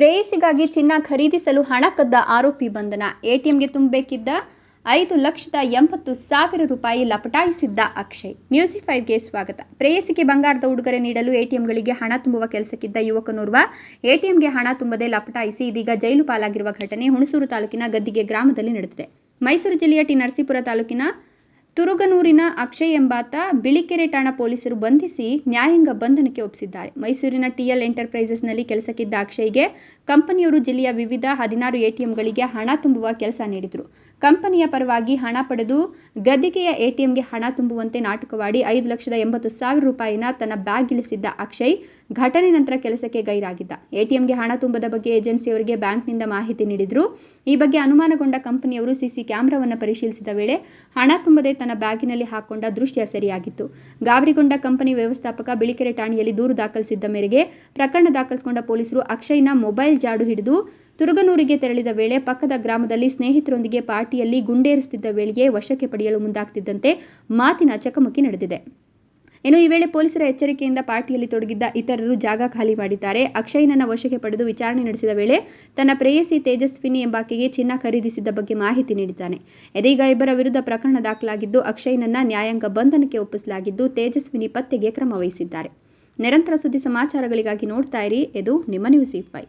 ಪ್ರೇಯಸಿಗಾಗಿ ಚಿನ್ನ ಖರೀದಿಸಲು ಹಣ ಕದ್ದ ಆರೋಪಿ ಬಂಧನ. ಎಟಿಎಂಗೆ ತುಂಬಬೇಕಿದ್ದ ಐದು ಲಕ್ಷದ ಎಂಬತ್ತು ಸಾವಿರ ರೂಪಾಯಿ ಲಪಟಾಯಿಸಿದ್ದ ಅಕ್ಷಯ್. ನ್ಯೂಸಿ ಫೈವ್ಗೆ ಸ್ವಾಗತ. ಪ್ರೇಯಸಿಗೆ ಬಂಗಾರದ ಉಡುಗೊರೆ ನೀಡಲು ಎಟಿಎಂಗಳಿಗೆ ಹಣ ತುಂಬುವ ಕೆಲಸಕ್ಕಿದ್ದ ಯುವಕನೋರ್ವ ಎಟಿಎಂಗೆ ಹಣ ತುಂಬದೆ ಲಪಟಾಯಿಸಿ ಇದೀಗ ಜೈಲು ಪಾಲಾಗಿರುವ ಘಟನೆ ಹುಣಸೂರು ತಾಲೂಕಿನ ಗದ್ದಿಗೆ ಗ್ರಾಮದಲ್ಲಿ ನಡೆದಿದೆ. ಮೈಸೂರು ಜಿಲ್ಲೆಯ ಟಿ ನರಸೀಪುರ ತಾಲೂಕಿನ ತುರುಗನೂರಿನ ಅಕ್ಷಯ್ ಎಂಬಾತ ಬಿಳಿಕೆರೆ ಠಾಣಾ ಪೊಲೀಸರು ಬಂಧಿಸಿ ನ್ಯಾಯಾಂಗ ಬಂಧನಕ್ಕೆ ಒಪ್ಪಿಸಿದ್ದಾರೆ. ಮೈಸೂರಿನ ಟಿಎಲ್ ಎಂಟರ್ಪ್ರೈಸಸ್ನಲ್ಲಿ ಕೆಲಸಕ್ಕಿದ್ದ ಅಕ್ಷಯ್ಗೆ ಕಂಪನಿಯವರು ಜಿಲ್ಲೆಯ ವಿವಿಧ ಹದಿನಾರು ಎಟಿಎಂಗಳಿಗೆ ಹಣ ತುಂಬುವ ಕೆಲಸ ನೀಡಿದರು. ಕಂಪನಿಯ ಪರವಾಗಿ ಹಣ ಪಡೆದು ಗದ್ದಿಗೆಯ ಎಟಿಎಂಗೆ ಹಣ ತುಂಬುವಂತೆ ನಾಟಕವಾಡಿ ಐದು ಲಕ್ಷದ ಎಂಬತ್ತು ಸಾವಿರ ರೂಪಾಯಿನ ತನ್ನ ಬ್ಯಾಗ್ ಇಳಿಸಿದ್ದ ಅಕ್ಷಯ್ ಘಟನೆ ನಂತರ ಕೆಲಸಕ್ಕೆ ಗೈರಾಗಿದ್ದ. ಎಟಿಎಂಗೆ ಹಣ ತುಂಬದ ಬಗ್ಗೆ ಏಜೆನ್ಸಿಯವರಿಗೆ ಬ್ಯಾಂಕ್ನಿಂದ ಮಾಹಿತಿ ನೀಡಿದ್ರು. ಈ ಬಗ್ಗೆ ಅನುಮಾನಗೊಂಡ ಕಂಪನಿಯವರು ಸಿಸಿ ಕ್ಯಾಮೆರಾವನ್ನು ಪರಿಶೀಲಿಸಿದ ವೇಳೆ ಹಣ ತುಂಬದೆ ತನ್ನ ಬ್ಯಾಗಿನಲ್ಲಿ ಹಾಕೊಂಡ ದೃಶ್ಯ ಸರಿಯಾಗಿತ್ತು. ಗಾಬರಿಗೊಂಡ ಕಂಪನಿ ವ್ಯವಸ್ಥಾಪಕ ಬಿಳಿಕೆರೆ ಠಾಣೆಯಲ್ಲಿ ದೂರು ದಾಖಲಿಸಿದ್ದ ಮೇರೆಗೆ ಪ್ರಕರಣ ದಾಖಲಿಸಿಕೊಂಡ ಪೊಲೀಸರು ಅಕ್ಷಯ್ನ ಮೊಬೈಲ್ ಜಾಡು ಹಿಡಿದು ತುರುಗನೂರಿಗೆ ತೆರಳಿದ ವೇಳೆ ಪಕ್ಕದ ಗ್ರಾಮದಲ್ಲಿ ಸ್ನೇಹಿತರೊಂದಿಗೆ ಪಾರ್ಟಿಯಲ್ಲಿ ಗುಂಡೇರಿಸುತ್ತಿದ್ದ ವೇಳೆಗೆ ವಶಕ್ಕೆ ಪಡೆಯಲು ಮುಂದಾಗ್ತಿದ್ದಂತೆ ಮಾತಿನ ಚಕಮಕಿ ನಡೆದಿದೆ. ಇನ್ನು ಈ ವೇಳೆ ಪೊಲೀಸರ ಎಚ್ಚರಿಕೆಯಿಂದ ಪಾರ್ಟಿಯಲ್ಲಿ ತೊಡಗಿದ್ದ ಇತರರು ಜಾಗ ಖಾಲಿ ಮಾಡಿದ್ದಾರೆ. ಅಕ್ಷಯ್ನನ್ನ ವಶಕ್ಕೆ ಪಡೆದು ವಿಚಾರಣೆ ನಡೆಸಿದ ವೇಳೆ ತನ್ನ ಪ್ರೇಯಸಿ ತೇಜಸ್ವಿನಿ ಎಂಬಾಕೆಗೆ ಚಿನ್ನ ಖರೀದಿಸಿದ್ದ ಬಗ್ಗೆ ಮಾಹಿತಿ ನೀಡಿದ್ದಾನೆ. ಇದೀಗ ಇಬ್ಬರ ವಿರುದ್ಧ ಪ್ರಕರಣ ದಾಖಲಾಗಿದ್ದು, ಅಕ್ಷಯ್ನನ್ನ ನ್ಯಾಯಾಂಗ ಬಂಧನಕ್ಕೆ ಒಪ್ಪಿಸಲಾಗಿದ್ದು, ತೇಜಸ್ವಿನಿ ಪತ್ತೆಗೆ ಕ್ರಮ ವಹಿಸಿದ್ದಾರೆ. ನಿರಂತರ ಸುದ್ದಿ ಸಮಾಚಾರಗಳಿಗಾಗಿ ನೋಡ್ತಾ ಇರಿ. ಇದು ನಿಮ್ಮ ನ್ಯೂಸ್ ಫೈ